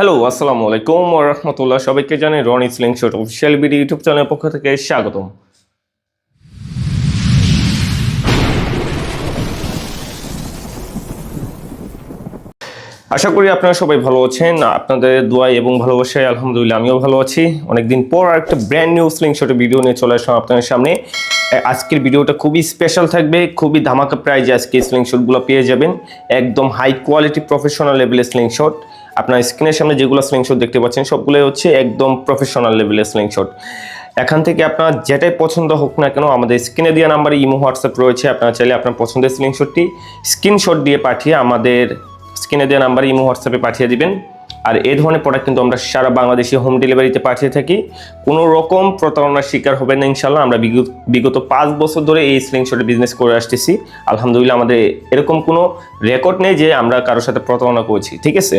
Hello আসসালামু আলাইকুম রহমতুল্লাহ। সবাইকে জানাই রন ইসলিং শট অফিসিয়াল বিডি ইউটিউব চ্যানেলের পক্ষ থেকে স্বাগতম। আশা করি আপনারা সবাই ভালো আছেন, আপনাদের দোয়াই এবং ভালোবাসায় আলহামদুলিল্লাহ আমিও ভালো আছি। অনেকদিন পর একটা ব্র্যান্ড নিউ স্লিং শটের ভিডিও নিয়ে চলে আসলাম আপনাদের সামনে। আজকের ভিডিওটা খুবই স্পেশাল থাকবে, খুবই ধামাকা প্রাইজে আজকে স্লিং শটগুলো পেয়ে যাবেন। একদম হাই কোয়ালিটি প্রফেশনাল লেভেলের স্লিং শট আপনার স্ক্রিনের সামনে যেগুলো স্লিং শট দেখতে পাচ্ছেন, সবগুলোই হচ্ছে একদম প্রফেশনাল লেভেলের স্লিং শট এখান থেকে আপনার যেটাই পছন্দ হোক না কেন, আমাদের স্ক্রিনে দেওয়া নাম্বারে ইমো হোয়াটসঅ্যাপ রয়েছে, আপনারা চাইলে আপনার পছন্দের স্লিংশটটি স্ক্রিনশট দিয়ে পাঠিয়ে আমাদের স্ক্রিনে দেওয়া নাম্বারে ইমো হোয়াটসঅ্যাপে পাঠিয়ে দিবেন। আর এই ধরনের প্রোডাক্ট কিন্তু আমরা সারা বাংলাদেশে হোম ডেলিভারিতে পাঠিয়ে থাকি। কোনো রকম প্রতারণার শিকার হবে না ইনশাল্লাহ আমরা বিগত পাঁচ বছর ধরে এই স্লিংশটের বিজনেস করে আসতেছি। আলহামদুলিল্লাহ আমাদের এরকম কোনো রেকর্ড নেই যে আমরা কারোর সাথে প্রতারণা করেছি, ঠিক আছে?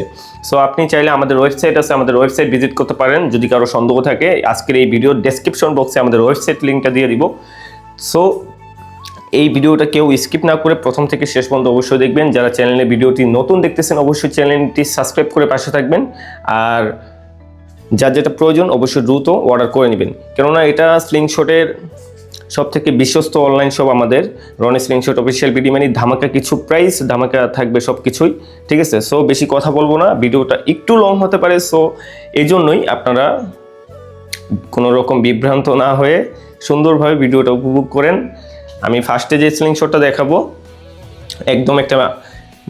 সো আপনি চাইলে আমাদের ওয়েবসাইট আছে, আমাদের ওয়েবসাইট ভিজিট করতে পারেন। যদি কারও সন্দেহ থাকে, আজকের এই ভিডিওর ডেসক্রিপশন বক্সে আমাদের ওয়েবসাইট লিঙ্কটা দিয়ে দিব। সো এই ভিডিওটা কেউ স্কিপ না করে প্রথম থেকে শেষ পর্যন্ত অবশ্যই দেখবেন। যারা চ্যানেলে ভিডিওটি নতুন দেখতেছেন, অবশ্যই চ্যানেলটি সাবস্ক্রাইব করে পাশে থাকবেন। আর যার যেটা প্রয়োজন, অবশ্যই দ্রুত অর্ডার করে নেবেন। কেননা এটা স্লিংশটের সব থেকে বিশ্বস্ত অনলাইন শপ আমাদের। রনি স্লিংশট অফিসিয়াল ভিডিও মানে ধামাকা কিছু প্রাইস ধামাকা থাকবে সব কিছুই ঠিক আছে? সো বেশি কথা বলব না। ভিডিওটা একটু লং হতে পারে। সো এই জন্যই আপনারা কোনো রকম বিভ্রান্ত না হয়ে সুন্দরভাবে ভিডিওটা উপভোগ করেন। আমি ফার্স্টে যে স্লিং শটটা দেখাবো, একদম একটা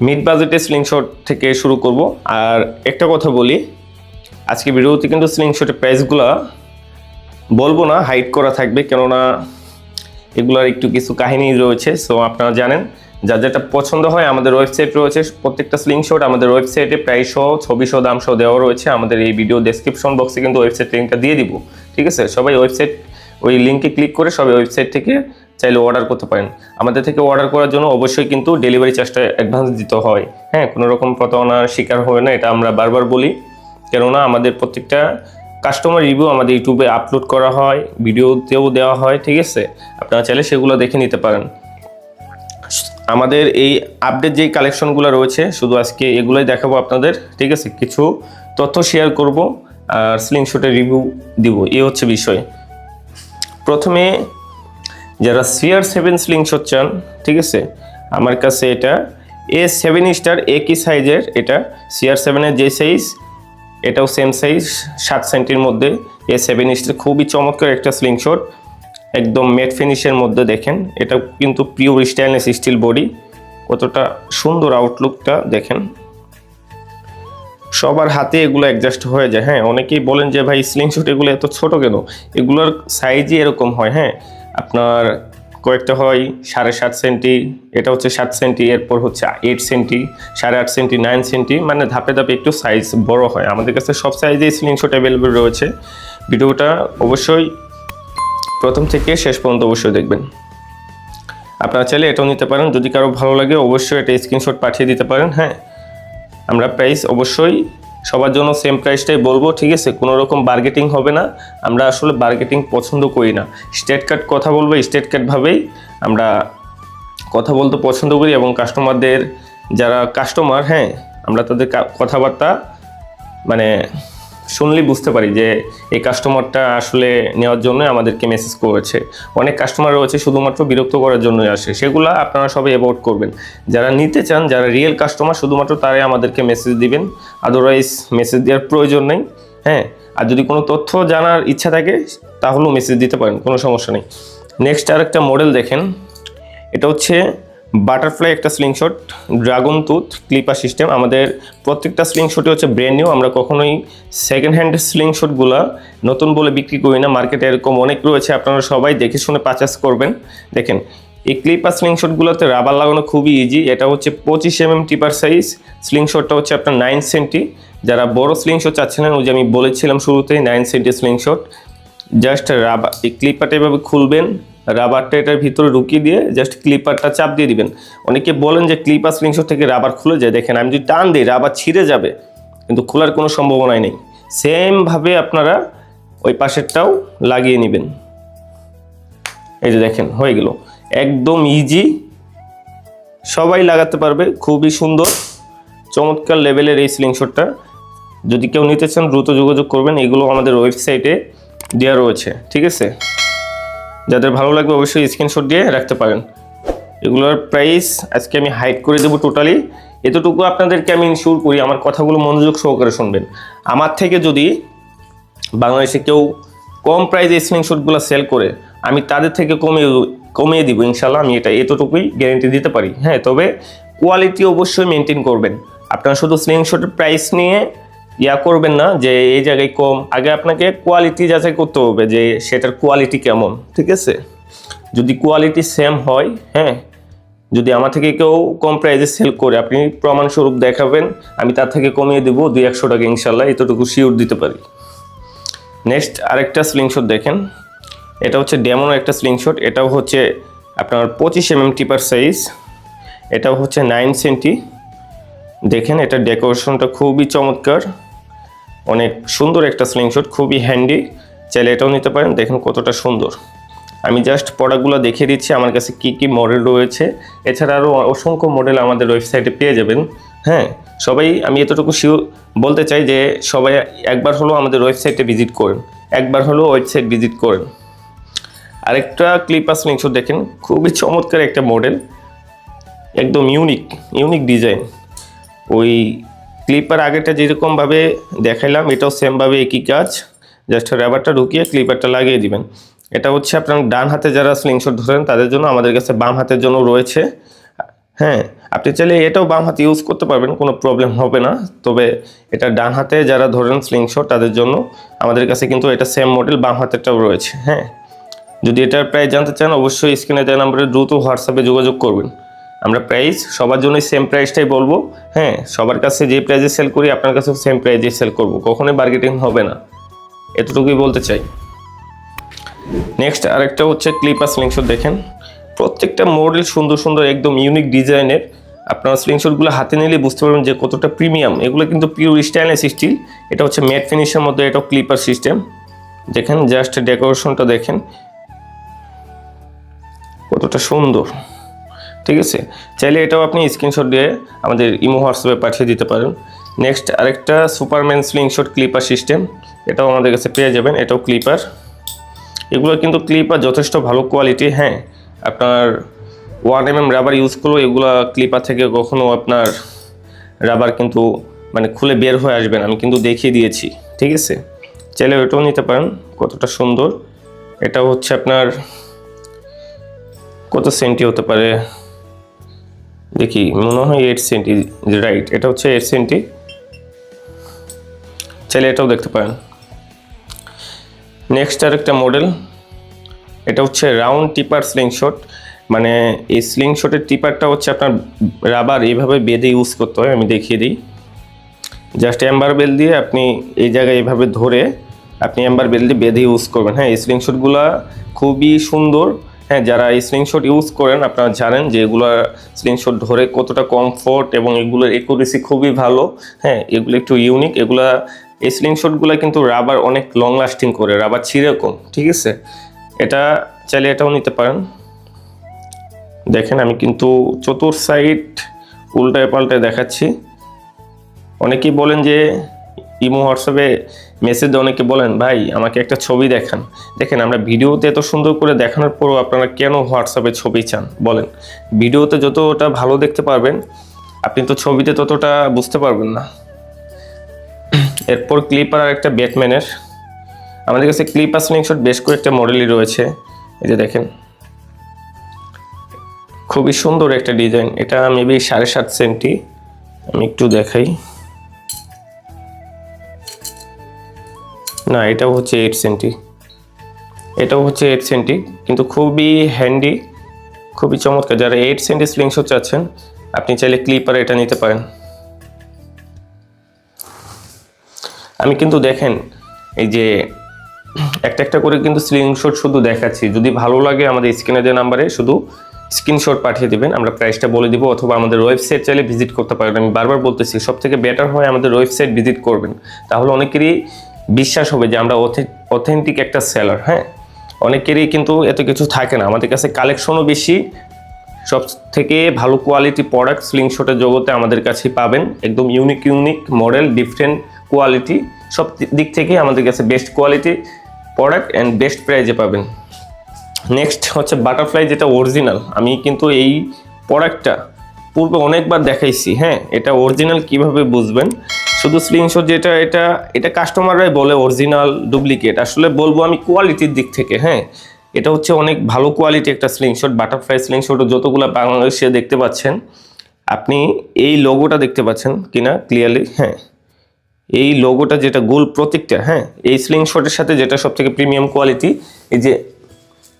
মিড বাজেটের স্লিং শট থেকে শুরু করব। আর একটা কথা বলি, আজকে ভিডিওতে কিন্তু স্লিং শটের প্রাইসগুলো বলব না হাইড করা থাকবে, কেননা এগুলোর একটু কিছু কাহিনী রয়েছে। সো আপনারা জানেন যা যেটা পছন্দ হয়, আমাদের ওয়েবসাইট রয়েছে। প্রত্যেকটা স্লিং শট আমাদের ওয়েবসাইটে সহ ছবি সহ দাম সহ দেওয়া রয়েছে। আমাদের এই ভিডিও ডেসক্রিপশন বক্সে কিন্তু ওয়েবসাইট লিঙ্কটা দিয়ে দিব। ঠিক আছে? সবাই ওয়েবসাইট ওই লিঙ্কে ক্লিক করে সবাই ওয়েবসাইট থেকে চাইলে অর্ডার করতে পারেন। আমাদের থেকে অর্ডার করার জন্য অবশ্যই কিন্তু ডেলিভারি চার্জটা অ্যাডভান্স দিতে হয়। হ্যাঁ কোনো রকম প্রতারণার শিকার হবে না, এটা আমরা বারবার বলি। কেননা আমাদের প্রত্যেকটা কাস্টমার রিভিউ আমাদের ইউটিউবে আপলোড করা হয়, ভিডিওতেও দেওয়া হয়, ঠিক আছে? আপনারা চাইলে সেগুলো দেখে নিতে পারেন। আমাদের এই আপডেট যেই কালেকশনগুলো রয়েছে, শুধু আজকে এগুলোই দেখাবো আপনাদের, ঠিক আছে? কিছু তথ্য শেয়ার করব আর স্লিংশটের রিভিউ দিব এই হচ্ছে বিষয়। প্রথমে যারা সিআর সেভেন স্লিং স্লিংশট চান ঠিক আছে? আমার কাছে এটা এ সেভেন স্টার একই সাইজের এটা সিআর সেভেনের যে সাইজ এটাও সেম সাইজ সাত সেন্টির মধ্যে এ সেভেন স্টার খুবই চমৎকার একটা স্লিং স্লিংশট একদম মেট ফিনিশের মধ্যে দেখেন। এটা কিন্তু পিওর স্টাইনলেস স্টিল বডি কতটা সুন্দর আউটলুকটা দেখেন। সবার হাতে এগুলো অ্যাডজাস্ট হয়ে যায় হ্যাঁ? অনেকেই বলেন যে, ভাই স্লিং স্লিংশট এগুলো এত ছোট কেন? এগুলোর সাইজই এরকম হয় হ্যাঁ? আপনার কয়েকটা হয়, সাড়ে সাত সেন্টি, এটা হচ্ছে সাত সেন্টি, এরপর হচ্ছে এইট সেন্টি, সাড়ে আট সেন্টি, নাইন সেন্টি মানে ধাপে ধাপে একটু সাইজ বড় হয়। আমাদের কাছে সব সাইজেই স্লিংশট অ্যাভেলেবেল রয়েছে। ভিডিওটা অবশ্যই প্রথম থেকে শেষ পর্যন্ত অবশ্যই দেখবেন। আপনারা চাইলে এটাও নিতে পারেন। যদি কারও ভালো লাগে, অবশ্যই এটা স্ক্রিনশট পাঠিয়ে দিতে পারেন। হ্যাঁ আমরা প্রাইস অবশ্যই সবার জন্য সেম প্রাইসটাই বলব, ঠিক আছে? কোনো রকম বার্গেটিং হবে না। আমরা আসলে বার্গেটিং পছন্দ করি না। স্টেট কার্ড কথা বলব স্টেট কার্ডভাবেই আমরা কথা বলতে পছন্দ করি এবং কাস্টমারদের যারা কাস্টমার হ্যাঁ আমরা তাদের কথাবার্তা মানে শুনলেই বুঝতে পারি যে এই কাস্টমারটা আসলে নেওয়ার জন্য আমাদেরকে মেসেজ করেছে। অনেক কাস্টমার রয়েছে শুধুমাত্র বিরক্ত করার জন্যই আসে। সেগুলো আপনারা সবাই অ্যাভয়েড করবেন। যারা নিতে চান, যারা রিয়েল কাস্টমার শুধুমাত্র তারাই আমাদেরকে মেসেজ দিবেন। আদারওয়াইজ মেসেজ দেওয়ার প্রয়োজন নেই। হ্যাঁ? আর যদি কোনো তথ্য জানার ইচ্ছা থাকে, তাহলেও মেসেজ দিতে পারেন। কোনো সমস্যা নেই। নেক্সট আর একটা মডেল দেখেন। এটা হচ্ছে বাটারফ্লাই একটা slingshot, dragon tooth, clipper system. আমাদের প্রত্যেকটা স্লিংশটই হচ্ছে ব্র্যান্ড নিউ। আমরা কখনোই সেকেন্ড হ্যান্ড স্লিংশটগুলো নতুন বলে বিক্রি করি না। মার্কেটে এরকম অনেক রয়েছে, আপনারা সবাই দেখে শুনে পারচেস করবেন। দেখেন, এই ক্লিপার স্লিংশটগুলোতে রাবার লাগানো খুবই ইজি এটা হচ্ছে পঁচিশ এম এম টিপার সাইজ স্লিংশটটা হচ্ছে আপনার নাইন সেন্টি যারা বড় স্লিংশট চাচ্ছিলেন ওই যে আমি বলেছিলাম শুরুতেই nine centi slingshot. Just rubber এই ক্লিপারটা এভাবে খুলবেন রাবারটা এটার ভিতরে ঢুকিয়ে দিয়ে জাস্ট ক্লিপারটা চাপ দিয়ে দিবেন। অনেকে বলেন যে ক্লিপার স্লিংশট থেকে রাবার খুলে যায়। দেখেন, আমি যদি টান দিই রাবার ছিঁড়ে যাবে, কিন্তু খোলার কোনো সম্ভাবনাই নেই। সেমভাবে আপনারা ওই পাশেরটাও লাগিয়ে নেবেন। এই যে দেখেন, হয়ে গেল। একদম ইজি সবাই লাগাতে পারবে, খুবই সুন্দর। চমৎকার লেভেলের এই স্লিংশটটা যদি কেউ নিতে চান, দ্রুত যোগাযোগ করবেন। এগুলো আমাদের ওয়েবসাইটে দেওয়া রয়েছে। ঠিক আছে? যাদের ভালো লাগবে অবশ্যই স্ক্রিনশট দিয়ে রাখতে পারেন। এগুলোর প্রাইস আজকে আমি হাইড করে দেবো টোটালি এতটুকু আপনাদেরকে আমি ইনশিওর করি, আমার কথাগুলো মনোযোগ সহকারে শুনবেন। আমার থেকে যদি বাংলাদেশে কেউ কম প্রাইসে স্ক্রিনশটগুলো সেল করে, আমি তাদের থেকে কমিয়ে কমিয়ে দিব ইনশাল্লাহ আমি এটা এতটুকুই গ্যারেন্টি দিতে পারি। হ্যাঁ তবে কোয়ালিটি অবশ্যই মেনটেন করবেন। আপনারা শুধু স্ক্রিনশটের প্রাইস নিয়ে ইয়া করবেন না যে এই জায়গায় কম। আগে আপনাকে কোয়ালিটি যাচাই করতে হবে যে সেটার কোয়ালিটি কেমন, ঠিক আছে? যদি কোয়ালিটি সেম হয় হ্যাঁ যদি আমার থেকে কেউ কম প্রাইসে সেল করে, আপনি প্রমাণস্বরূপ দেখাবেন, আমি তার থেকে কমিয়ে দেবো দুই একশো টাকা ইনশাল্লাহ, এতটুকু শিওর দিতে পারি। নেক্সট আরেকটা স্লিংশট দেখেন। এটা হচ্ছে ডেমন একটা স্লিংশট এটাও হচ্ছে আপনার পঁচিশ এমএম টিপার সাইজ এটাও হচ্ছে নাইন সেন্টি দেখেন, এটা ডেকোরেশনটা খুবই চমৎকার। অনেক সুন্দর একটা স্লিংশট খুবই হ্যান্ডি চাইলে এটাও নিতে পারেন, দেখেন কতটা সুন্দর। আমি জাস্ট প্রোডাক্টগুলো দেখিয়ে দিচ্ছি, আমার কাছে কি কি মডেল রয়েছে। এছাড়া আরও অসংখ্য মডেল আমাদের ওয়েবসাইটে পেয়ে যাবেন। হ্যাঁ সবাই, আমি এতটুকু শিও বলতে চাই যে, সবাই একবার হলেও আমাদের ওয়েবসাইটে ভিজিট করেন। একবার হলেও ওয়েবসাইট ভিজিট করেন। আরেকটা ক্লিপার স্লিংশট দেখেন, খুবই চমৎকার একটা মডেল একদম ইউনিক ইউনিক ডিজাইন ওই ক্লিপার আগেটা যেরকমভাবে দেখাইলাম, এটাও সেমভাবে একই কাজ। জাস্ট রাবারটা ঢুকিয়ে ক্লিপারটা লাগিয়ে দিবেন। এটা হচ্ছে আপনার ডান হাতে যারা স্লিংশট ধরেন, তাদের জন্য আমাদের কাছে বাম হাতের জন্য রয়েছে। হ্যাঁ আপনি চাইলে এটাও বাম হাতে ইউজ করতে পারবেন, কোনো প্রবলেম হবে না। তবে এটা ডান হাতে যারা ধরেন স্লিংশট তাদের জন্য আমাদের কাছে কিন্তু এটা সেম মডেল বাম হাতেরটাও রয়েছে। হ্যাঁ যদি এটার প্রাইস জানতে চান, অবশ্যই স্ক্রিনে দেওয়া নাম্বারে দ্রুত হোয়াটসঅ্যাপে যোগাযোগ করবেন। আমরা প্রাইস সবার জন্যই সেম প্রাইসটাই বলব। হ্যাঁ সবার কাছে যে প্রাইজে সেল করি, আপনার কাছেও সেম প্রাইজে সেল করব। কখনোই বার্গেটিং হবে না। এতটুকুই বলতে চাই। নেক্সট আরেকটা হচ্ছে ক্লিপার স্লিংশট দেখেন। প্রত্যেকটা মডেল সুন্দর সুন্দর, একদম ইউনিক ডিজাইনের আপনারা স্লিংশটগুলো হাতে নিলে বুঝতে পারবেন যে কতটা প্রিমিয়াম এগুলো কিন্তু পিওর স্টাইলেস স্টিল এটা হচ্ছে ম্যাট ফিনিশের মধ্যে এটাও ক্লিপার সিস্টেম দেখেন জাস্ট ডেকোরেশনটা দেখেন। কতটা সুন্দর। ঠিক আছে? চাইলে এটাও আপনি স্ক্রিনশট দিয়ে আমাদের ইমো হোয়াটসঅ্যাপে পাঠিয়ে দিতে পারেন। নেক্সট আরেকটা সুপারম্যান স্লিংশট ক্লিপার সিস্টেম এটাও আমাদের কাছে পেয়ে যাবেন, এটাও ক্লিপার এগুলো কিন্তু ক্লিপার যথেষ্ট ভালো কোয়ালিটি হ্যাঁ। আপনার one M M rubber use করলেও এগুলো ক্লিপার থেকে কখনো আপনার রাবার কিন্তু মানে খুলে বের হয়ে আসবেন আমি কিন্তু দেখিয়ে দিয়েছি, ঠিক আছে? চাইলে ওটাও নিতে পারেন, কতটা সুন্দর। এটা হচ্ছে আপনার কত সেন্টি হতে পারে? দেখি, মনে হয় এইট সেন্টি রাইট এটা হচ্ছে এইট সেন্টি চাইলে এটাও দেখতে পারেন। নেক্সট আর একটা মডেল এটা হচ্ছে রাউন্ড টিপার স্লিংশট মানে এই স্লিংশটের টিপারটা হচ্ছে আপনার রাবার এইভাবে বেঁধে ইউজ করতে হয়, আমি দেখিয়ে দিই। জাস্ট অ্যাম্বার বেল দিয়ে আপনি এই জায়গায় এইভাবে ধরে আপনি অ্যাম্বার বেল দিয়ে বেঁধে ইউজ করবেন। হ্যাঁ এই স্লিংশটগুলো খুবই সুন্দর। হ্যাঁ যারা এই স্লিংশট ইউজ করেন, আপনারা জানেন যে এগুলো স্লিংশট ধরে কতটা কমফোর্ট এবং এগুলোর একুরেসি খুবই ভালো। হ্যাঁ এগুলো একটু ইউনিক এগুলা, এই স্লিংশটগুলো কিন্তু রাবার অনেক লং লাস্টিং করে রাবার ছিঁড়ে কম, ঠিক আছে? এটা চাইলে এটাও নিতে পারেন। দেখেন, আমি কিন্তু চতুর সাইড উল্টায় পাল্টায় দেখাচ্ছি। অনেকেই বলেন যে, ইমো, হোয়াটসঅ্যাপে মেসেজ অনেকে বলেন, ভাই, আমাকে একটা ছবি দেখান। দেখেন, আমরা ভিডিওতে এত সুন্দর করে দেখানোর পরও আপনারা কেন হোয়াটসঅ্যাপে ছবি চান? বলেন, ভিডিওতে যতটা ভালো দেখতে পারবেন, আপনি তো ছবিতে ততটা বুঝতে পারবেন না। এরপর ক্লিপার আর একটা ব্যাটম্যানের আমাদের কাছে ক্লিপার স্লিংশট বেশ কয়েকটা মডেলই রয়েছে। এই যে দেখেন, খুবই সুন্দর একটা ডিজাইন এটা মেবি সাড়ে সাত সেন্টি আমি একটু দেখাই। না, এটাও হচ্ছে এইট সেন্টি এটাও হচ্ছে এইট সেন্টি কিন্তু খুবই হ্যান্ডি খুবই চমৎকার। যারা এইট সেন্টি স্লিংশট চাচ্ছেন, আপনি চাইলে ক্লিপার এটা নিতে পারেন। আমি কিন্তু দেখেন, এই যে একটা একটা করে কিন্তু স্ক্রিনশট শুধু দেখাচ্ছি। যদি ভালো লাগে আমাদের স্ক্রিনে যে নাম্বারে শুধু স্ক্রিনশট পাঠিয়ে দেবেন, আমরা প্রাইসটা বলে দিব, অথবা আমাদের ওয়েবসাইট চাইলে ভিজিট করতে পারেন। আমি বারবার বলতেছি সব থেকে বেটার হয় আমাদের ওয়েবসাইট ভিজিট করবেন। তাহলে অনেকেরই বিশ্বাস হবে যে আমরা অথেন্টিক একটা সেলার হ্যাঁ? অনেকেরই কিন্তু এত কিছু থাকে না। আমাদের কাছে কালেকশনও বেশি। সব থেকে ভালো কোয়ালিটি প্রোডাক্ট স্লিংশটের জগতে আমাদের কাছে পাবেন। একদম unique unique model different quality সব দিক থেকে আমাদের কাছে best quality product and best প্রাইজে পাবেন। নেক্সট হচ্ছে বাটারফ্লাই যেটা অরিজিনাল আমি কিন্তু এই প্রোডাক্টটা পূর্বে অনেকবার দেখাইছি হ্যাঁ? এটা অরিজিনাল কীভাবে বুঝবেন? শুধু স্ক্রিনশট যেটা, এটা এটা কাস্টমাররাই বলে অরিজিনাল ডুপ্লিকেট আসলে বলব আমি কোয়ালিটির দিক থেকে হ্যাঁ? এটা হচ্ছে অনেক ভালো কোয়ালিটি একটা স্লিংশট বাটারফ্লাই স্লিংশট যতগুলো বাংলাদেশে দেখতে পাচ্ছেন। আপনি এই লোগোটা দেখতে পাচ্ছেন কিনা ক্লিয়ারলি হ্যাঁ? এই লোগোটা যেটা গোল প্রতীকটা হ্যাঁ? এই স্লিংশটের সাথে যেটা সব থেকে প্রিমিয়াম কোয়ালিটি এই যে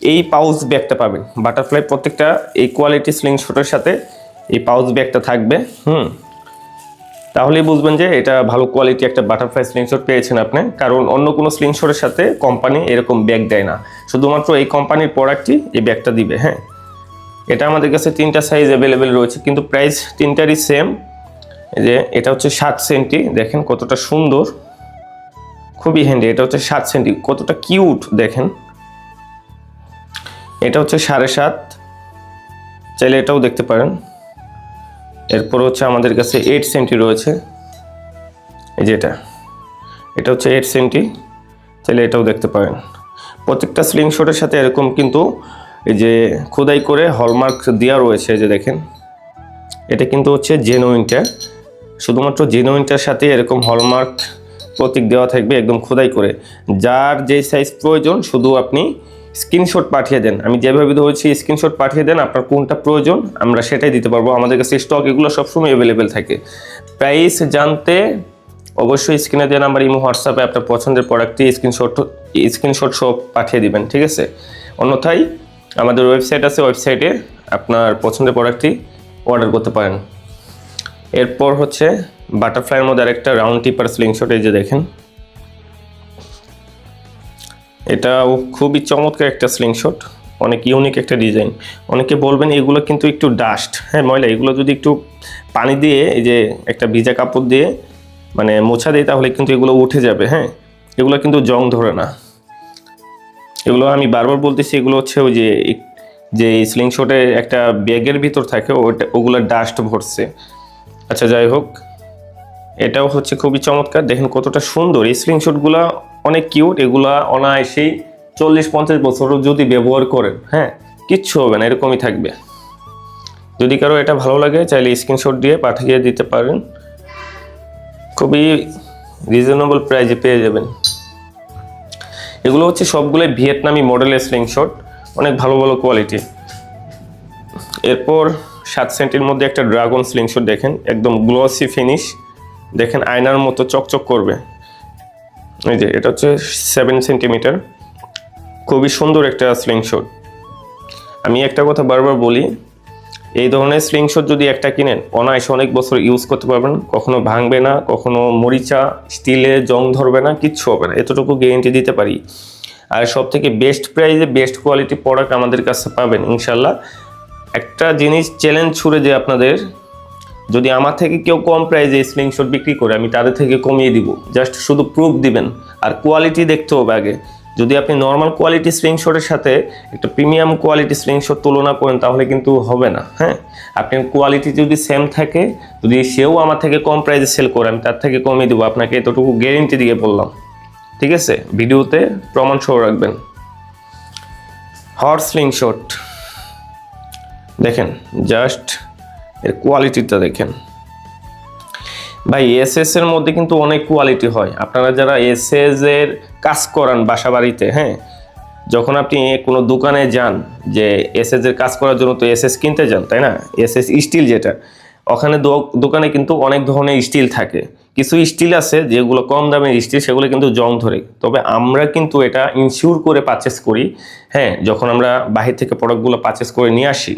এই পাউচ ব্যাগটা পাবেন। বাটারফ্লাই প্রত্যেকটা এই কোয়ালিটি স্লিংশটের সাথে এই পাউচ ব্যাগটা থাকবে, হুম? তাহলেই বুঝবেন যে এটা ভালো কোয়ালিটি একটা বাটারফ্লাই স্লিংশট পেয়েছেন আপনি। কারণ অন্য কোনো স্লিংশটের সাথে কোম্পানি এরকম ব্যাগ দেয় না। শুধুমাত্র এই কোম্পানির প্রোডাক্টই এই ব্যাগটা দিবে হ্যাঁ? এটা আমাদের কাছে তিনটা সাইজ অ্যাভেলেবেল রয়েছে, কিন্তু প্রাইস তিনটারই সেম যে, এটা হচ্ছে সাত সেন্টি দেখেন কতটা সুন্দর। খুবই হ্যান্ডি এটা হচ্ছে সাত সেন্টি কতটা কিউট দেখেন। এটা হচ্ছে সাড়ে সাত। চাইলে এটাও দেখতে পারেন। এরপর হচ্ছে আমাদের কাছে এইট সেন্টি রয়েছে। এই যে এটা। এটা হচ্ছে এইট সেন্টি তাহলে এটাও দেখতে পারেন। প্রত্যেকটা স্লিং শটের সাথে এরকম কিন্তু এই যে খোদাই করে হলমার্ক দেওয়া রয়েছে যে দেখেন। এটা কিন্তু হচ্ছে জেনুইনটা শুধুমাত্র জেনুইনটার সাথে এরকম হলমার্ক প্রতীক দেওয়া থাকবে একদম খোদাই করে। যার যে সাইজ প্রয়োজন, শুধু আপনি স্ক্রিনশট পাঠিয়ে দেন। আমি যেভাবে ধরেছি স্ক্রিনশট পাঠিয়ে দেন, আপনার কোনটা প্রয়োজন আমরা সেটাই দিতে পারব। আমাদের কাছে স্টক এগুলো সবসময় অ্যাভেলেবেল থাকে। প্রাইস জানতে অবশ্যই স্ক্রিনে দেওয়া নাম্বার ইমো হোয়াটসঅ্যাপে আপনার পছন্দের প্রোডাক্টটি স্ক্রিনশট স্ক্রিনশট সব পাঠিয়ে দিবেন, ঠিক আছে? অন্যথায় আমাদের ওয়েবসাইট আছে ওয়েবসাইটে আপনার পছন্দের প্রোডাক্টটি অর্ডার করতে পারেন। এরপর হচ্ছে বাটারফ্লাইয়ের মধ্যে আরেকটা রাউন্ড টিপার স্লিংশট এই যে দেখেন। এটাও খুবই চমৎকার একটা স্লিংশট অনেক ইউনিক একটা ডিজাইন অনেকে বলবেন এগুলো কিন্তু একটু ডাস্ট হ্যাঁ ময়লা, এগুলো যদি একটু পানি দিয়ে, এই যে একটা ভিজা কাপড় দিয়ে মানে মোছা দিই তাহলে কিন্তু এগুলো উঠে যাবে হ্যাঁ। এগুলো কিন্তু জং ধরে না। এগুলো আমি বারবার বলতেছি, এগুলো হচ্ছে ওই যে যে স্লিংশটে একটা ব্যাগের ভিতর থাকে, ওটা, ওগুলো ডাস্ট ভরছে। আচ্ছা যাই হোক। এটাও হচ্ছে খুবই চমৎকার। দেখেন কতটা সুন্দর। এই স্লিংশটগুলো অনেক কিউট এগুলা অনায়াসেই চল্লিশ, পঞ্চাশ বছরও যদি ব্যবহার করেন হ্যাঁ কিচ্ছু হবে না, এরকমই থাকবে। যদি কারও এটা ভালো লাগে, চাইলে স্ক্রিনশট দিয়ে পাঠিয়ে দিতে পারেন। খুবই রিজনেবল প্রাইজে পেয়ে যাবেন। এগুলো হচ্ছে সবগুলোই ভিয়েতনামি মডেলের স্লিংশট অনেক ভালো ভালো কোয়ালিটি এরপর সাত সেন্টির মধ্যে একটা ড্রাগন স্লিংশট দেখেন, একদম গ্লোসি ফিনিশ দেখেন আয়নার মতো চকচক করবে। এই যে, এটা হচ্ছে সেভেন সেন্টিমিটার খুবই সুন্দর একটা স্লিংশট আমি একটা কথা বারবার বলি, এই ধরনের স্লিংশট যদি একটা কিনেন, অনায়াসে অনেক বছর ইউজ করতে পারবেন। কখনো ভাঙবে না, কখনো মরিচা স্টিলে জং ধরবে না, কিচ্ছু হবে না। এতটুকু গ্যারেন্টি দিতে পারি। আর সব থেকে বেস্ট প্রাইসে বেস্ট কোয়ালিটি প্রোডাক্ট আমাদের কাছে পাবেন ইনশাল্লাহ একটা জিনিস চ্যালেঞ্জ ছুড়ে যে আপনাদের যদি আমার থেকে কেউ কম প্রাইসে স্লিংশট বিক্রি করে, আমি তাদের থেকে কমিয়ে দিব। জাস্ট শুধু প্রুফ দিবেন। আর কোয়ালিটি দেখতে হবে আগে। যদি আপনি নর্মাল কোয়ালিটি স্লিংশটের সাথে একটা প্রিমিয়াম কোয়ালিটি স্লিংশট তুলনা করেন, তাহলে কিন্তু হবে না। হ্যাঁ? আপনার কোয়ালিটি যদি সেম থাকে, যদি সেও আমার থেকে কম প্রাইসে সেল করে, আমি তার থেকে কমিয়ে দেবো। আপনাকে এতটুকু গ্যারেন্টি দিয়ে বললাম। ঠিক আছে? ভিডিওতে প্রমাণ সহ রাখবেন। হট স্লিংশট দেখেন জাস্ট এর কোয়ালিটিটা দেখেন। ভাই এসএস এর মধ্যে কিন্তু অনেক কোয়ালিটি হয়। আপনারা যারা এসএস এর কাজ করান বাসা বাড়িতে হ্যাঁ যখন আপনি কোনো দোকানে যান, যে এসএস এর কাজ করার জন্য তো এসএস কিনতে যান, তাই না? এসএস স্টিল যেটা, ওখানে দোকানে কিন্তু অনেক ধরনের স্টিল থাকে। কিছু স্টিল আছে যেগুলো কম দামের স্টিল সেগুলো কিন্তু জং ধরে। তবে আমরা কিন্তু এটা ইনশিওর করে পারচেস করি হ্যাঁ যখন আমরা বাহির থেকে প্রোডাক্টগুলো পারচেস করে নিয়ে আসি,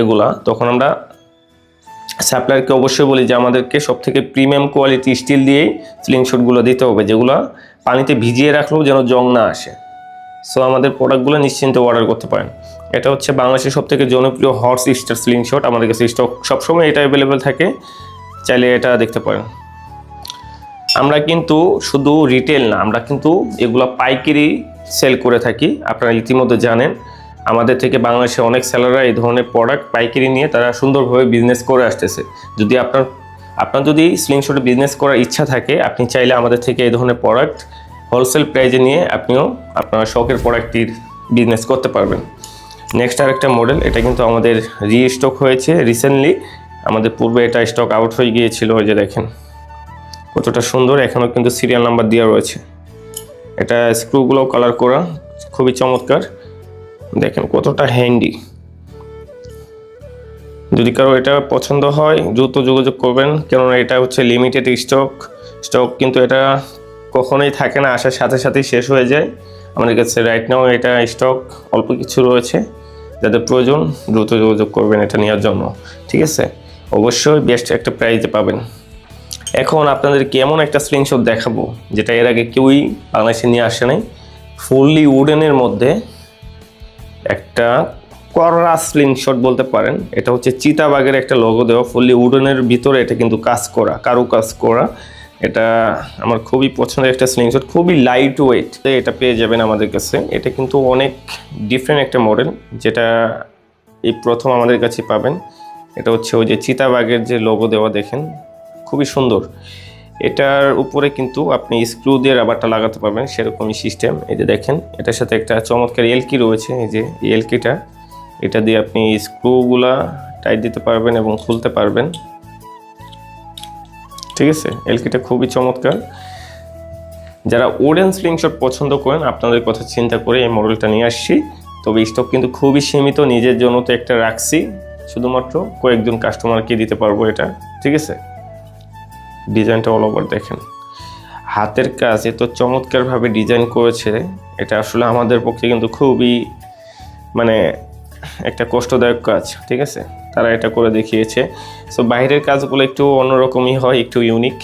এগুলা, তখন আমরা সাপ্লায়ারকে অবশ্যই বলি যে আমাদেরকে সব থেকে প্রিমিয়াম কোয়ালিটি স্টিল দিয়েই স্লিংশটগুলো দিতে হবে, যেগুলো পানিতে ভিজিয়ে রাখলেও যেন জং না আসে। সো আমাদের প্রোডাক্টগুলো নিশ্চিন্তে অর্ডার করতে পারেন। এটা হচ্ছে বাংলাদেশের সব থেকে জনপ্রিয় হর্স স্টার স্লিংশট আমাদের কাছে স্টক সবসময় এটা অ্যাভেলেবেল থাকে। চাইলে এটা দেখতে পারেন। আমরা কিন্তু শুধু রিটেল না, আমরা কিন্তু এগুলো পাইকারি সেল করে থাকি। আপনারা ইতিমধ্যে জানেন। আমাদের থেকে বাংলাদেশে অনেক সেলাররা এই ধরনের প্রোডাক্ট পাইকারি নিয়ে তারা সুন্দরভাবে বিজনেস করে আসতেছে। যদি আপনার আপনার যদি স্লিংশটে বিজনেস করার ইচ্ছা থাকে, আপনি চাইলে আমাদের থেকে এই ধরনের প্রোডাক্ট হোলসেল প্রাইজে নিয়ে আপনিও আপনার শখের প্রোডাক্টটির বিজনেস করতে পারবেন। নেক্সট আরেকটা মডেল এটা কিন্তু আমাদের রিস্টক হয়েছে রিসেন্টলি আমাদের পূর্বে এটা স্টক আউট হয়ে গিয়েছিল, ওই যে দেখেন। কতটা সুন্দর এখনও কিন্তু সিরিয়াল নাম্বার দেওয়া রয়েছে। এটা স্ক্রুগুলোও কালার করা, খুবই চমৎকার। কতটা হ্যান্ডি যদি কারও এটা পছন্দ হয়, দ্রুত যোগাযোগ করবেন, কেননা এটা হচ্ছে লিমিটেড স্টক স্টক কিন্তু এটা কখনোই থাকে না, আসার সাথে সাথেই শেষ হয়ে যায়। আমাদের কাছে রাইট নাও এটা স্টক অল্প কিছু রয়েছে, যাদের প্রয়োজন, দ্রুত যোগাযোগ করবেন এটা নেওয়ার জন্য। ঠিক আছে? অবশ্যই বেস্ট একটা প্রাইজে পাবেন। এখন আপনাদের কেমন একটা স্ক্রিনশট দেখাবো, যেটা এর আগে কেউই বাংলাদেশে নিয়ে আসে নাই। ফুললি উডেনের মধ্যে একটা কররা স্ক্রিনশট বলতে পারেন। এটা হচ্ছে চিতাবাগের একটা লোগো দেওয়া ফুললি উডনের ভিতরে এটা কিন্তু কাজ করা কারু কাজ করা। এটা আমার খুবই পছন্দের একটা স্লিংশট খুবই লাইট ওয়েট এটা পেয়ে যাবেন আমাদের কাছে। এটা কিন্তু অনেক ডিফারেন্ট একটা মডেল যেটা এই প্রথম আমাদের কাছে পাবেন। এটা হচ্ছে ওই যে চিতাবাগের যে লোগো দেওয়া, দেখেন। খুবই সুন্দর। এটার উপরে কিন্তু আপনি স্ক্রু দিয়ে রাবারটা লাগাতে পারবেন, সেরকমই সিস্টেম এই যে দেখেন, এটার সাথে একটা চমৎকার এলকি রয়েছে, এই যে এলকিটা এটা দিয়ে আপনি স্ক্রুগুলা টাইট দিতে পারবেন এবং খুলতে পারবেন। ঠিক আছে? এলকিটা খুবই চমৎকার। যারা ওডেন স্লিংশট পছন্দ করেন, আপনাদের কথা চিন্তা করে এই মডেলটা নিয়ে আসছি। তবে স্টক কিন্তু খুবই সীমিত, নিজের জন্য তো একটা রাখছি। শুধুমাত্র কয়েকজন কাস্টমারকে দিতে পারব এটা। ঠিক আছে? ডিজাইনটা অল ওভার দেখেন। হাতের কাজ এত চমৎকারভাবে ডিজাইন করেছে। এটা আসলে আমাদের পক্ষে কিন্তু খুবই মানে একটা কষ্টদায়ক কাজ, ঠিক আছে? তারা এটা করে দেখিয়েছে। সো বাইরের কাজগুলো একটু অন্যরকমই হয়, একটু ইউনিক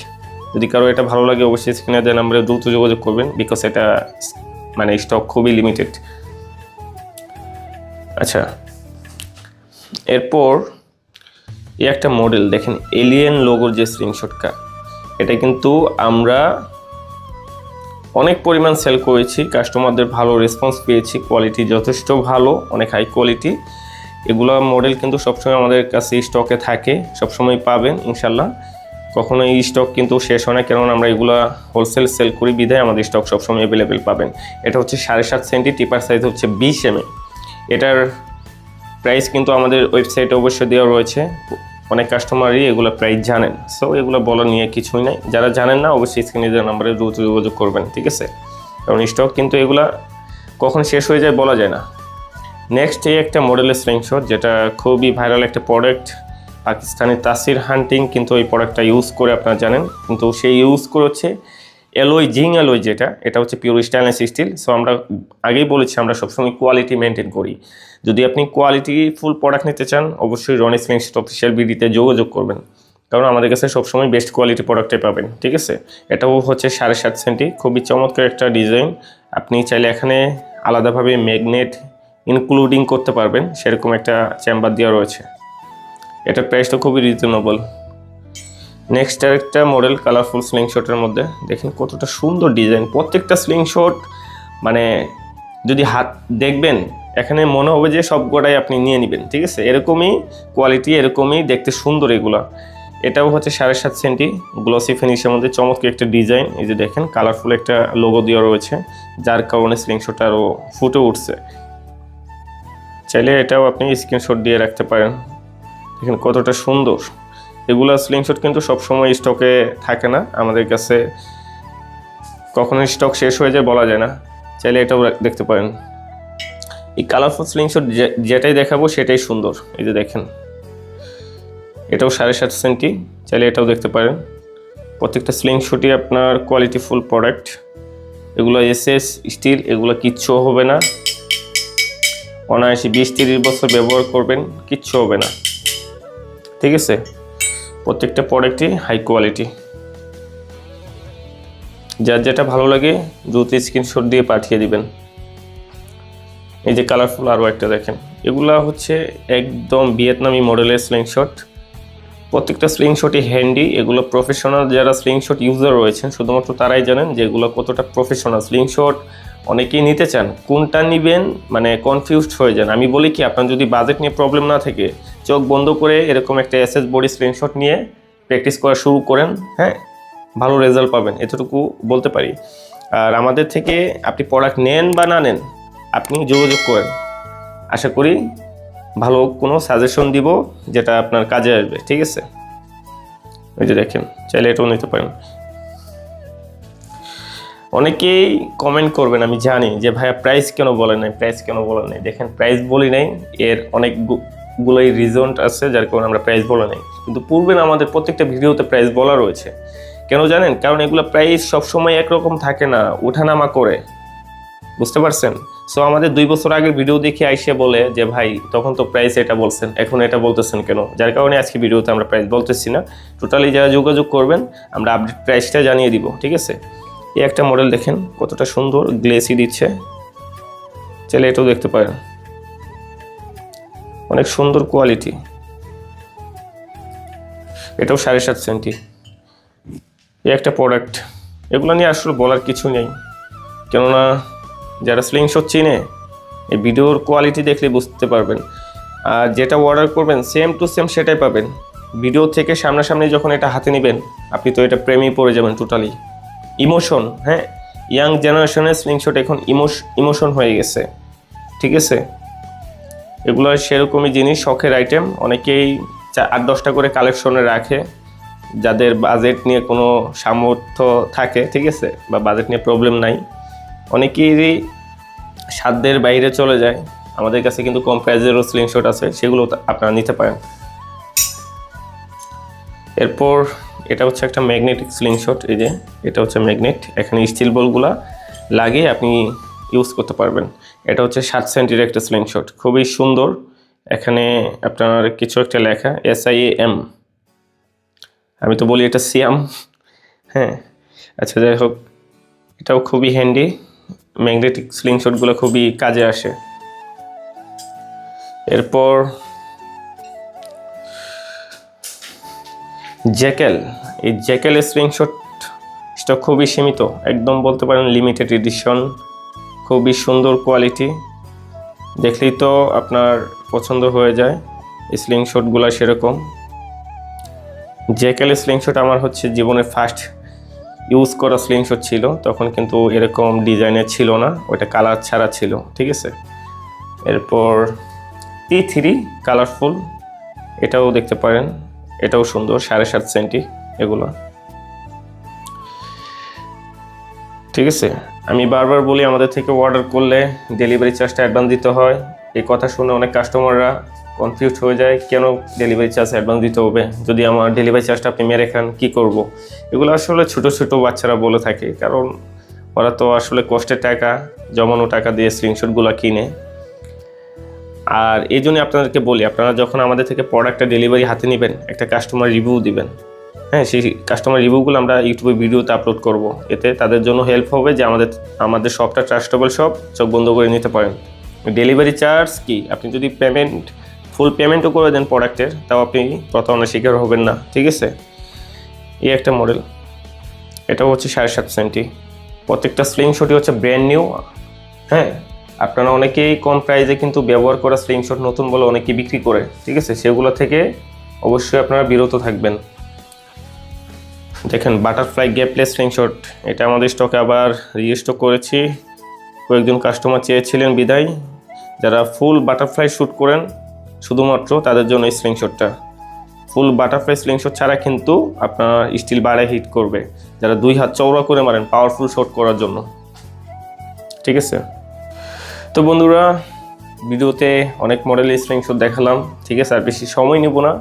যদি কারও এটা ভালো লাগে, অবশ্যই স্ক্রিনে দেওয়া নাম্বারে দ্রুত যোগাযোগ করবেন বিকজ এটা মানে স্টক খুবই লিমিটেড আচ্ছা এরপর, এই একটা মডেল দেখেন এলিয়েন লোগোর যে স্ক্রিনশটটা এটা কিন্তু আমরা অনেক পরিমাণ সেল করেছি কাস্টমারদের ভালো রেসপন্স পেয়েছি কোয়ালিটি যথেষ্ট ভালো, অনেক হাই কোয়ালিটি এগুলো মডেল কিন্তু সবসময় আমাদের কাছে স্টকে থাকে, সবসময় পাবেন ইনশাল্লাহ কখনো এই স্টক কিন্তু শেষ হয় না, কেননা আমরা এগুলো হোলসেল সেল করি, বিধায় আমাদের স্টক সবসময় অ্যাভেলেবেল পাবেন। এটা হচ্ছে সাড়ে সাত সেন্টি, টিপার সাইজ হচ্ছে বিশ এম এটার প্রাইস কিন্তু আমাদের ওয়েবসাইটে অবশ্যই দেওয়া রয়েছে। অনেক কাস্টমারই এগুলো প্রাইস জানেন। সো এগুলো বলা নিয়ে কিছুই নাই। যারা জানেন না, অবশ্যই স্ক্রিনে দেওয়া নাম্বারে দ্রুত যোগাযোগ করবেন, ঠিক আছে? কারণ স্টক কিন্তু এগুলা কখন শেষ হয়ে যায় বলা যায় না। নেক্সট এই একটা মডেলের স্লিংশট যেটা খুবই ভাইরাল একটা প্রোডাক্ট পাকিস্তানি তাসির হান্টিং কিন্তু এই প্রোডাক্টটা ইউজ করে আপনারা জানেন। কিন্তু সে ইউজ করেছে এলোই জিং এলোই যেটা, এটা হচ্ছে পিওর স্টেনলেস স্টিল সো আমরা আগেই বলেছি, আমরা সবসময় কোয়ালিটি মেনটেন করি। যদি আপনি কোয়ালিটি ফুল প্রোডাক্ট নিতে চান, অবশ্যই রনি স্লিংশট অফিসিয়াল বিডিতে যোগাযোগ করবেন। কারণ আমাদের কাছে সবসময় বেস্ট কোয়ালিটি প্রোডাক্টে পাবেন, ঠিক আছে? এটাও হচ্ছে সাড়ে সাত সেন্টি খুবই চমৎকার একটা ডিজাইন আপনি চাইলে এখানে আলাদাভাবে ম্যাগনেট ইনক্লুডিং করতে পারবেন, সেরকম একটা চেম্বার দেওয়া রয়েছে। এটার প্রাইস তো খুবই রিজনেবল নেক্সট আরেকটা মডেল কালারফুল স্লিংশটের মধ্যে। দেখেন কতটা সুন্দর ডিজাইন প্রত্যেকটা স্লিংশট মানে যদি হাত দেখবেন এখানে মনে হবে যে সব গোটাই আপনি নিয়ে নেবেন, ঠিক আছে? এরকমই কোয়ালিটি এরকমই দেখতে সুন্দর এগুলা। এটাও হচ্ছে সাড়ে সাত সেন্টি গ্লসি ফিনিশের মধ্যে চমৎকার একটা ডিজাইন এই যে দেখেন কালারফুল একটা লোগো দেওয়া রয়েছে, যার কারণে স্লিংশট আরও ফুটে উঠছে। চাইলে এটাও আপনি স্ক্রিনশট দিয়ে রাখতে পারেন। দেখেন কতটা সুন্দর। এগুলো স্লিংশট কিন্তু সবসময় স্টকে থাকে না। আমাদের কাছে কখনো স্টক শেষ হয়ে যায় বলা যায় না। চাইলে এটাও দেখতে পারেন। এই কালারফুল স্লিংশট যেটাই দেখাবো সেটাই সুন্দর। এই যে দেখেন। এটাও সাড়ে সাত সেন্টি, চাইলে এটাও দেখতে পারেন। প্রত্যেকটা স্লিংশটই আপনার কোয়ালিটিফুল প্রোডাক্ট এগুলো এসএস, স্টিল, এগুলো কিচ্ছু হবে না। অনায়াসে বিশ তিরিশ বছর ব্যবহার করবেন, কিচ্ছু হবে না। ঠিক আছে? প্রত্যেকটা প্রোডাক্টই হাই কোয়ালিটি যার যেটা ভালো লাগে, দ্রুত স্ক্রিনশট দিয়ে পাঠিয়ে দিবেন। এই যে কালারফুল আরও একটা দেখেন। এগুলা হচ্ছে একদম ভিয়েতনামি মডেলের স্লিংশট প্রত্যেকটা স্লিংশটই হ্যান্ডি এগুলো প্রফেশনাল যারা স্লিংশট ইউজার রয়েছেন, শুধুমাত্র তারাই জানেন যে এগুলো কতটা প্রফেশনাল স্লিংশট অনেকেই নিতে চান, কোনটা নেবেন মানে কনফিউজড হয়ে যান। আমি বলি কি, আপনার যদি বাজেট নিয়ে প্রবলেম না থাকে, চোখ বন্ধ করে এরকম একটা এসএস বডি স্ক্রিনশট নিয়ে প্র্যাকটিস করা শুরু করেন হ্যাঁ? ভালো রেজাল্ট পাবেন, এতটুকু বলতে পারি। আর আমাদের থেকে আপনি প্রোডাক্ট নেন বা না নেন আপনি যোগাযোগ করেন। আশা করি ভালো কোনো সাজেশন দিব যেটা আপনার কাজে আসবে, ঠিক আছে? ওই যে দেখেন, চাইলে এটাও নিতে পারেন। অনেকেই কমেন্ট করবেন, আমি জানি যে ভাইয়া প্রাইস কেন বলেন নাই প্রাইস কেন বলেন নাই? দেখেন প্রাইস বলি নাই, এর অনেক গু- গুলোই রিজন আছে, যার কারণে আমরা প্রাইস বলে নাই। কিন্তু পূর্বে না আমাদের প্রত্যেকটা ভিডিওতে প্রাইস বলা রয়েছে। কেন জানেন? কারণ এগুলো প্রাইস সবসময় একরকম থাকে না, ওঠানামা করে। বুঝতে পারছেন? সো আমাদের দুই বছর আগের ভিডিও দেখে আইসে বলে যে, ভাই, তখন তো প্রাইস এটা বলছেন, এখন এটা বলতেছেন কেন? যার কারণে আজকে ভিডিওতে আমরা প্রাইস বলতেছি না। টোটালি যারা যোগাযোগ করবেন, আমরা আপডেট প্রাইসটা জানিয়ে দিব, ঠিক আছে? এই একটা মডেল দেখেন, কতটা সুন্দর গ্লেসি দিচ্ছে। চাইলে এটাও দেখতে পারেন। অনেক সুন্দর কোয়ালিটি এটাও সাড়ে সাত সেন্টি এই একটা প্রোডাক্ট এগুলো নিয়ে আসলে বলার কিছু নেই। কেননা যারা স্লিংশট চিনে, এই ভিডিওর কোয়ালিটি দেখলে বুঝতে পারবেন। আর যেটা অর্ডার করবেন সেম টু সেম সেটাই পাবেন। ভিডিও থেকে সামনাসামনি যখন এটা হাতে নেবেন, আপনি তো এটা প্রেমেই পড়ে যাবেন টোটালি ইমোশন হ্যাঁ? ইয়াং জেনারেশনের স্লিংশট এখন ইমোশ ইমোশন হয়ে গেছে। ঠিক আছে? এগুলো সেরকমই জিনিস, শখের আইটেম অনেকেই আট দশটা করে কালেকশনে রাখে, যাদের বাজেট নিয়ে কোনো সামর্থ্য থাকে, ঠিক আছে? বা বাজেট নিয়ে প্রবলেম নাই। অনেকেরই সাধ্যের বাইরে চলে যায়, আমাদের কাছে কিন্তু কম প্রাইজেরও স্লিংশট আছে, সেগুলো আপনারা নিতে পারেন। এরপর এটা হচ্ছে একটা ম্যাগনেটিক স্লিংশট এই যে এটা হচ্ছে ম্যাগনেট এখানে স্টিল বলগুলা লাগিয়ে আপনি ইউজ করতে পারবেন। এটা হচ্ছে সাত সেন্টির একটা স্লিংশট খুবই সুন্দর। এখানে আপনার কিছু একটা লেখা এস আই এম আমি তো বলি এটা সিয়াম হ্যাঁ আচ্ছা যাই হোক, এটাও খুবই হ্যান্ডি ম্যাগনেটিক স্লিংশটগুলো খুবই কাজে আসে। এরপর জ্যাকেল, এই জ্যাকেলের স্ক্রিনশট স্টক খুবই সীমিত, একদম বলতে পারেন লিমিটেড এডিশন খুবই সুন্দর কোয়ালিটি দেখলেই তো আপনার পছন্দ হয়ে যায় স্লিংশটগুলো সেরকম। জ্যাকেলের স্লিংশট আমার হচ্ছে জীবনের ফার্স্ট ইউজ করা স্লিংশট ছিল, তখন কিন্তু এরকম ডিজাইনের ছিল না ওটা কালার ছাড়া ছিল, ঠিক আছে? এরপর টি থ্রি কালারফুল এটাও দেখতে পারেন, এটাও সুন্দর, সাড়ে সাত সেন্টি এগুলো। ঠিক আছে? আমি বারবার বলি আমাদের থেকে অর্ডার করলে ডেলিভারি চার্জটা অ্যাডভান্স দিতে হয়। এই কথা শুনে অনেক কাস্টমাররা কনফিউজ হয়ে যায়, কেন ডেলিভারি চার্জ অ্যাডভান্স দিতে হবে? যদি আমার ডেলিভারি চার্জটা আপনি মেরে খান, কী করব? এগুলো আসলে ছোট ছোট বাচ্চারা বলে থাকে, কারণ ওরা তো আসলে কষ্টের টাকা, জমানো টাকা দিয়ে স্ক্রিনশটগুলো কিনে। আর এই জন্য আপনাদেরকে বলি, আপনারা যখন আমাদের থেকে প্রোডাক্টটা ডেলিভারি হাতে নেবেন, একটা কাস্টমার রিভিউ দিবেন। হ্যাঁ সেই কাস্টমার রিভিউগুলো আমরা ইউটিউবে ভিডিওতে আপলোড করব। এতে তাদের জন্য হেল্প হবে যে আমাদের আমাদের শপটা ট্রাস্টেবল শপ চোখ বন্ধ করে নিতে পারেন। ডেলিভারি চার্জ কি? আপনি যদি পেমেন্ট ফুল পেমেন্টও করে দেন প্রোডাক্টের তাও আপনি প্রতারণার শিকার হবেন না, ঠিক আছে? এই একটা মডেল এটাও হচ্ছে সাড়ে সাত সেন্টি প্রত্যেকটা স্লিংশটই হচ্ছে ব্র্যান্ড নিউ হ্যাঁ? আপনারা অনেকেই কম প্রাইজে কিন্তু ব্যবহার করা স্লিংশট নতুন বলে অনেকেই বিক্রি করে, ঠিক আছে? সেগুলো থেকে অবশ্যই আপনারা বিরত থাকবেন। দেখেন বাটারফ্লাই গ্যাপলেস স্লিংশট এটা আমাদের স্টকে আবার রিস্টক করেছি। কয়েকজন কাস্টমার চেয়েছিলেন বিদায়। যারা ফুল বাটারফ্লাই শ্যুট করেন শুধুমাত্র তাদের জন্য স্লিংশটটা ফুল বাটারফ্লাই স্লিংশট ছাড়া কিন্তু আপনার স্টিল বারে হিট করবে। যারা দুই হাত চওড়া করে মারেন পাওয়ারফুল শট করার জন্য। ঠিক আছে? তো বন্ধুরা, ভিডিওতে অনেক মডেলের স্প্রিংশট দেখালাম। ঠিক আছে? আর বেশি সময় নেব না।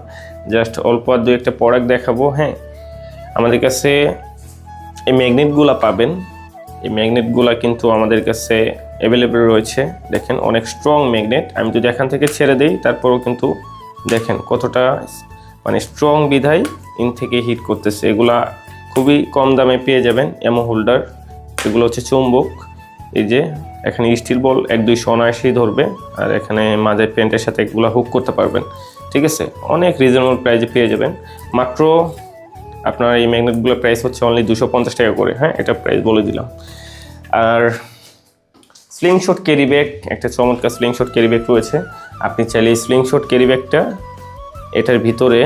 জাস্ট অল্প আর দু একটা প্রোডাক্ট দেখাবো হ্যাঁ? আমাদের কাছে এই ম্যাগনেটগুলো পাবেন। এই ম্যাগনেটগুলো কিন্তু আমাদের কাছে অ্যাভেলেবেল রয়েছে। দেখেন, অনেক স্ট্রং ম্যাগনেট আমি যদি এখান থেকে ছেড়ে দিই, তারপরেও কিন্তু দেখেন কতটা মানে স্ট্রং বিধায় ইন থেকে হিট করতেছে। এগুলা খুবই কম দামে পেয়ে যাবেন এমো হোল্ডার এগুলো হচ্ছে চুম্বক। এই যে, এখানে স্টিল বল এক দুইশো অনায়াসেই ধরবে। আর এখানে মাঝের প্যান্টের সাথে এগুলো হুক করতে পারবেন। ঠিক আছে? অনেক রিজনেবল প্রাইসে পেয়ে যাবেন। মাত্র আপনার এই ম্যাগনেটগুলোর প্রাইস হচ্ছে অনলি দুশো পঞ্চাশ টাকা করে। হ্যাঁ এটা প্রাইস বলে দিলাম। আর স্লিংশট ক্যারি ব্যাগ একটা চমৎকার স্লিংশট ক্যারি ব্যাগ রয়েছে। আপনি চাইলে এই স্লিংশট ক্যারি ব্যাগটা এটার ভিতরে,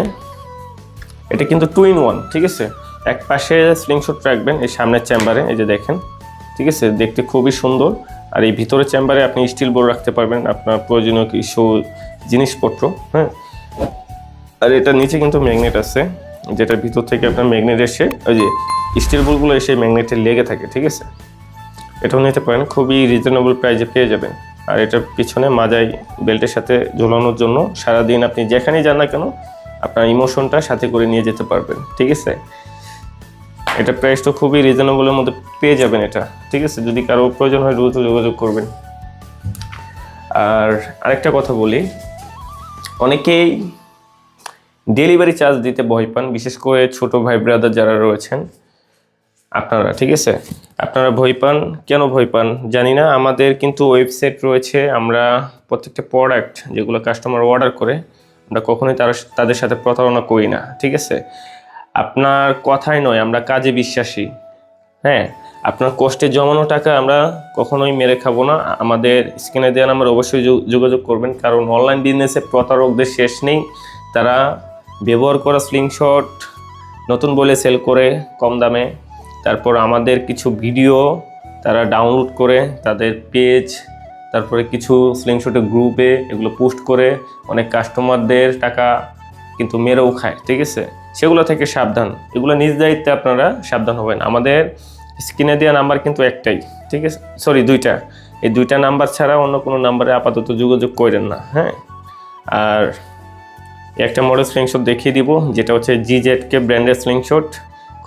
এটা কিন্তু টু ইন ওয়ান ঠিক আছে? এক পাশে স্লিংশট রাখবেন, এই সামনের চেম্বারে এই যে দেখেন, ঠিক আছে? দেখতে খুবই সুন্দর। আর এই ভিতরের চেম্বারে আপনি স্টিল বোর্ড রাখতে পারবেন, আপনার প্রয়োজনীয় কিছু জিনিসপত্র হ্যাঁ? আর এটার নিচে কিন্তু ম্যাগনেট আছে, যেটার ভিতর থেকে আপনার ম্যাগনেট এসে, ওই যে স্টিল বোর্ডগুলো এসে ম্যাগনেটে লেগে থাকে, ঠিক আছে? এটাও নিতে পারেন খুবই রিজনেবল প্রাইসে পেয়ে যাবেন আর এটার পিছনে মাজাই বেল্টের সাথে ঝোলানোর জন্য সারাদিন আপনি যেখানেই যান না কেন, আপনার ইমোশনটা সাথে করে নিয়ে যেতে পারবেন, ঠিক আছে? এটা প্রাইস তো খুবই রিজনেবলের মধ্যে পেয়ে যাবেন এটা, ঠিক আছে? যদি কারও প্রয়োজন হয় দ্রুত যোগাযোগ করবেন। আর আরেকটা কথা বলি, অনেকেই ডেলিভারি চার্জ দিতে ভয় পান, বিশেষ করে ছোট ভাই ব্রাদার যারা রয়েছেন। আপনারা, ঠিক আছে? আপনারা ভয় পান? কেন ভয় পান? জানি না। আমাদের কিন্তু ওয়েবসাইট রয়েছে। আমরা প্রত্যেকটা প্রোডাক্ট যেগুলো কাস্টমার অর্ডার করে, আমরা কখনোই তারা, তাদের সাথে প্রতারণা করি না, ঠিক আছে? আপনার কথাই নয়, আমরা কাজে বিশ্বাসী। হ্যাঁ আপনার কষ্টে জমানো টাকা আমরা কখনোই মেরে খাব না। আমাদের স্ক্রিনে দেওয়া নাম্বার অবশ্যই যোগাযোগ করবেন। কারণ অনলাইন বিজনেসে প্রতারকদের শেষ নেই। তারা ব্যবহার করা স্লিংশট নতুন বলে সেল করে কম দামে। তারপর আমাদের কিছু ভিডিও তারা ডাউনলোড করে তাদের পেজ তারপরে কিছু স্লিংশটের গ্রুপে এগুলো পোস্ট করে অনেক কাস্টমারদের টাকা কিন্তু মেরেও খায়, ঠিক আছে? সেগুলো থেকে সাবধান। এগুলো নিজ দায়িত্বে আপনারা সাবধান হবেন। আমাদের স্ক্রিনে দেওয়া নাম্বার কিন্তু একটাই, ঠিক আছে? সরি দুইটা। এই দুইটা নাম্বার ছাড়া অন্য কোনো নাম্বারে আপাতত যোগাযোগ করেন না হ্যাঁ? আর একটা মডেল স্লিংশট দেখিয়ে দিব, যেটা হচ্ছে জি জেড কে ব্র্যান্ডের স্লিংশট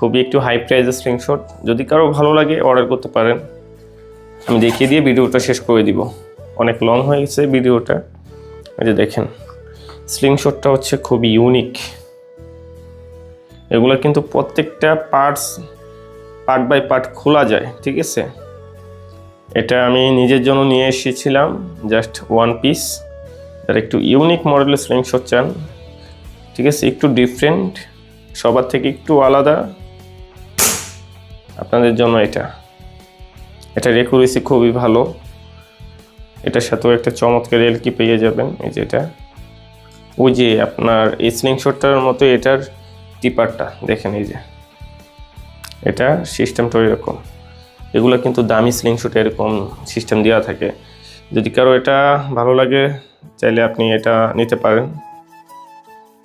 খুবই একটু হাই প্রাইজের স্লিংশট যদি কারও ভালো লাগে অর্ডার করতে পারেন। আমি দেখিয়ে দিয়ে ভিডিওটা শেষ করে দিব। অনেক লং হয়ে গেছে ভিডিওটা। এই যে দেখেন স্লিংশটটা হচ্ছে খুবই ইউনিক এগুলো কিন্তু প্রত্যেকটা পার্টস পার্ট বাই পার্ট খোলা যায়, ঠিক আছে? এটা আমি নিজের জন্য নিয়ে এসেছিলাম জাস্ট ওয়ান পিস যারা একটু ইউনিক মডেলের স্লিংশট চান, ঠিক আছে? একটু ডিফারেন্ট সবার থেকে একটু আলাদা। আপনাদের জন্য এটা। এটা রেকুরেসি খুবই ভালো। এটার সাথেও একটা চমৎকার এলকি পেয়ে যাবেন। এই যে এটা। ওই যে আপনার এই স্লিংশটটার মতো এটার টিপারটা, দেখেন এই যে। এটা সিস্টেমটা এরকম এগুলো কিন্তু দামি স্লিংশটে এরকম সিস্টেম দেওয়া থাকে। যদি কারও এটা ভালো লাগে, চাইলে আপনি এটা নিতে পারেন।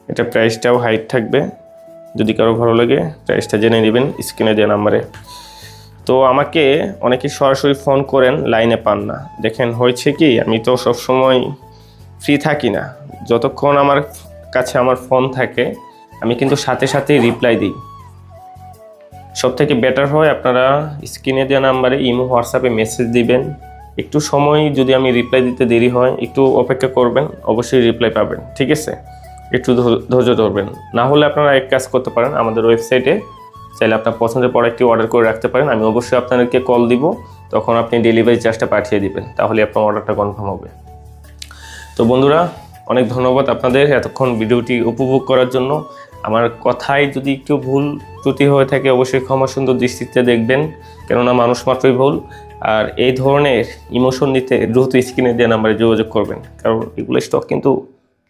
এটা প্রাইসটাও হাইট থাকবে। যদি কারও ভালো লাগে প্রাইসটা জেনে নেবেন স্ক্রিনে দেওয়া নাম্বারে তো আমাকে অনেকে সরাসরি ফোন করেন লাইনে পান না। দেখেন, হয়েছে কি, আমি তো সবসময় ফ্রি থাকি না। যতক্ষণ আমার কাছে আমার ফোন থাকে, আমি কিন্তু সাথে সাথেই রিপ্লাই দিই। সব থেকে বেটার হয় আপনারা স্ক্রিনে দেওয়া নাম্বারে ইমো হোয়াটসঅ্যাপে মেসেজ দিবেন। একটু সময় যদি আমি রিপ্লাই দিতে দেরি হয়, একটু অপেক্ষা করবেন, অবশ্যই রিপ্লাই পাবেন, ঠিক আছে? একটু ধৈর্য ধরবেন। না হলে আপনারা এক কাজ করতে পারেন, আমাদের ওয়েবসাইটে চাইলে আপনার পছন্দের প্রোডাক্টটি অর্ডার করে রাখতে পারেন। আমি অবশ্যই আপনাদেরকে কল দিব, তখন আপনি ডেলিভারি চার্জটা পাঠিয়ে দিবেন, তাহলে আপনার অর্ডারটা কনফার্ম হবে। তো বন্ধুরা, অনেক ধন্যবাদ আপনাদের এতক্ষণ ভিডিওটি উপভোগ করার জন্য। আমার কথায় যদি একটু ভুল ত্রুটি হয়ে থাকে, অবশ্যই ক্ষমা সুন্দর দৃষ্টিতে দেখবেন, কেননা মানুষ মাত্রই ভুল। আর এই ধরনের ইমোশন নিতে দ্রুত স্ক্রিনে দেওয়া নাম্বারে যোগাযোগ করবেন, কারণ এগুলো স্টক কিন্তু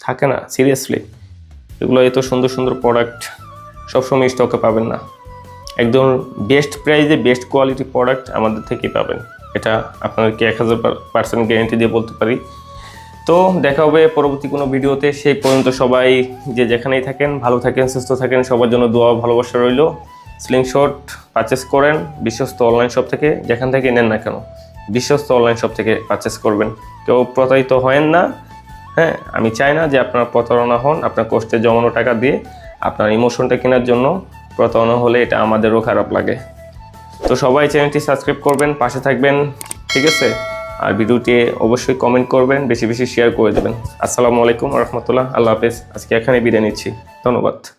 থাকে না সিরিয়াসলি এগুলো এত সুন্দর সুন্দর প্রোডাক্ট সবসময় স্টকে পাবেন না। একদম বেস্ট প্রাইসে বেস্ট কোয়ালিটি প্রোডাক্ট আমাদের থেকেই পাবেন। এটা আপনাদেরকে এক হাজার পার্সেন্ট গ্যারেন্টি দিয়ে বলতে পারি। তো দেখা হবে পরবর্তী কোনো ভিডিওতে। সেই পর্যন্ত সবাই যে যেখানেই থাকেন, ভালো থাকেন, সুস্থ থাকেন, সবার জন্য দোয়া ভালোবাসা রইল। স্লিংশট পারচেস করেন, বিশ্বস্ত অনলাইন শপ থেকে, যেখান থেকে নেন না কেন, বিশ্বস্ত অনলাইন শপ থেকে পারচেস করবেন। কেউ প্রতারিত হয়েন না। হ্যাঁ আমি চাই না যে আপনার প্রতারণা হন, আপনার কষ্টে জমানো টাকা দিয়ে আপনার ইমোশনটা কেনার জন্য প্রতারণা হলে এটা আমাদেরও খারাপ লাগে। তো সবাই চ্যানেলটি সাবস্ক্রাইব করবেন, পাশে থাকবেন, ঠিক আছে? আর ভিডিওটি অবশ্যই কমেন্ট করবেন, বেশি বেশি শেয়ার করে দেবেন। আসসালামু আলাইকুম রহমতুল্লাহ, আল্লাহ হাফেজ। আজকে এখানে বিদায় নিচ্ছি। ধন্যবাদ।